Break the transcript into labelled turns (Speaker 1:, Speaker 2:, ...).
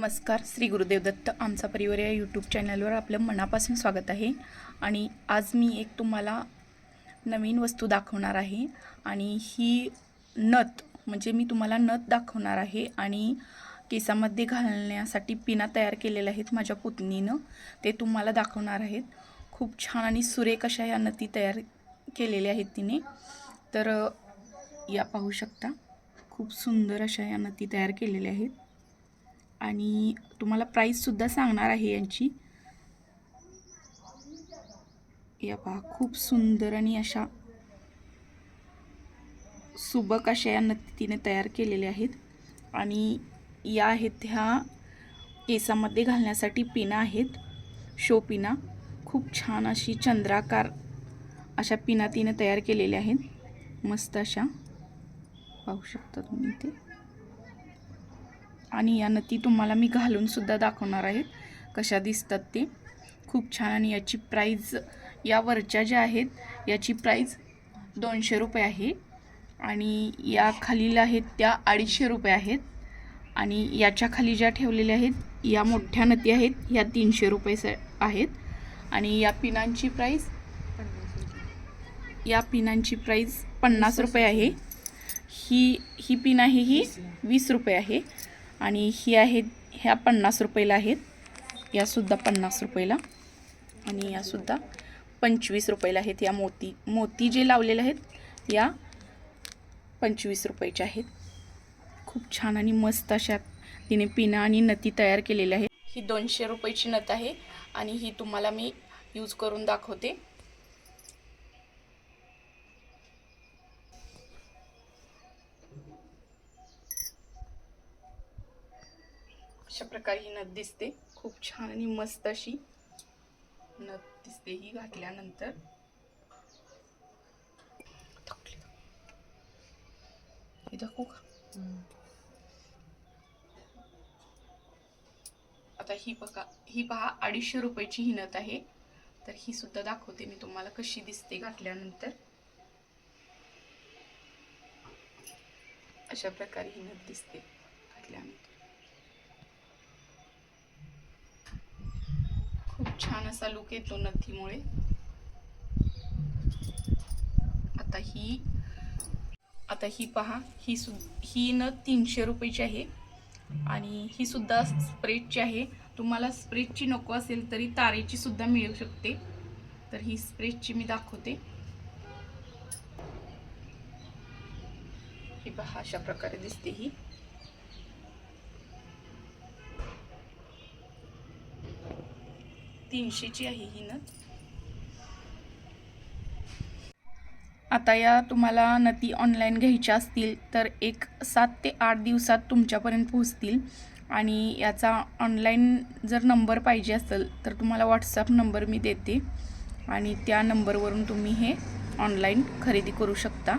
Speaker 1: नमस्कार. श्री गुरुदेव दत्त आमचा परिवार या यूट्यूब चॅनलवर आपलं मनापासून स्वागत आहे. आणि आज मी एक तुम्हाला नवीन वस्तू दाखवणार आहे. आणि ही नथ म्हणजे मी तुम्हाला नथ दाखवणार आहे आणि केसामध्ये घालण्यासाठी पिना तयार केलेल्या आहेत माझ्या पुतणीनं. ते तुम्हाला दाखवणार आहेत. खूप छान आणि सुरेख अशा या नथी तयार केलेल्या आहेत तिने. तर या पाहू शकता. खूप सुंदर अशा या नथी तयार केलेल्या आहेत. आणि तुम्हाला प्राईससुद्धा सांगणार आहे यांची. या पहा खूप सुंदर आणि अशा सुबक अशा या नतीने तयार केलेल्या आहेत. आणि या आहेत ह्या केसामध्ये घालण्यासाठी पिना आहेत. शो पिना खूप छान अशी चंद्राकार अशा पिना तिने तयार केलेल्या आहेत. मस्त अशा. पाहू शकता तुम्ही ते आणि या नती तुम्हाला मी घालूनसुद्धा दाखवणार आहे. कशा दिसतात ते? खूप छान आणि याची प्राईज या वरच्या ज्या आहेत याची प्राईज दोनशे रुपये आहे. आणि या खालील आहेत त्या अडीचशे रुपये आहेत. आणि याच्या खाली ज्या ठेवलेल्या आहेत या मोठ्या नती आहेत ह्या तीनशे रुपये स आहेत. आणि या पिनांची प्राईज या पिनांची प्राईज पन्नास रुपये आहे. ही ही पिन आहे ही वीस रुपये आहे. आणि ही आहेत ह्या पन्नास रुपयाला आहेत. यासुद्धा पन्नास रुपयाला. आणि यासुद्धा पंचवीस रुपयाला आहेत. या मोती मोती जे लावलेले आहेत या पंचवीस रुपयाच्या आहेत. खूप छान आणि मस्त अशा तिने पिना आणि नती तयार केलेल्या आहेत. ही दोनशे रुपयाची नथ आहे आणि ही तुम्हाला मी यूज करून दाखवते. अशा प्रकारे ही नथ दिसते. खूप छान आणि मस्त अशी नथ दिसते ही घातल्यानंतर. दाखवू का? आता ही बघा ही पहा अडीचशे रुपयाची ही नथ आहे. तर ही सुद्धा दाखवते मी तुम्हाला कशी दिसते घातल्यानंतर. अशा प्रकारे ही नथ दिसते घातल्यानंतर. छान असा लुक येतो नथीमुळे. आता ही आता ही पहा ही सु ही नथ तीनशे रुपयाची आहे. आणि ही सुद्धा स्प्रेडची आहे. तुम्हाला स्प्रेडची नको असेल तरी तारेची सुद्धा मिळू शकते. तर ही स्प्रेडची मी दाखवते. ही पहा अशा प्रकारे दिसते ही. तीनशेची आहे ही नथ. आता या तुम्हाला नती ऑनलाईन घ्यायच्या असतील तर एक सात ते आठ दिवसात तुमच्यापर्यंत पोहोचतील. आणि याचा ऑनलाईन जर नंबर पाहिजे असेल तर तुम्हाला व्हॉट्सअप नंबर मी देते. आणि त्या नंबरवरून तुम्ही हे ऑनलाईन खरेदी करू शकता.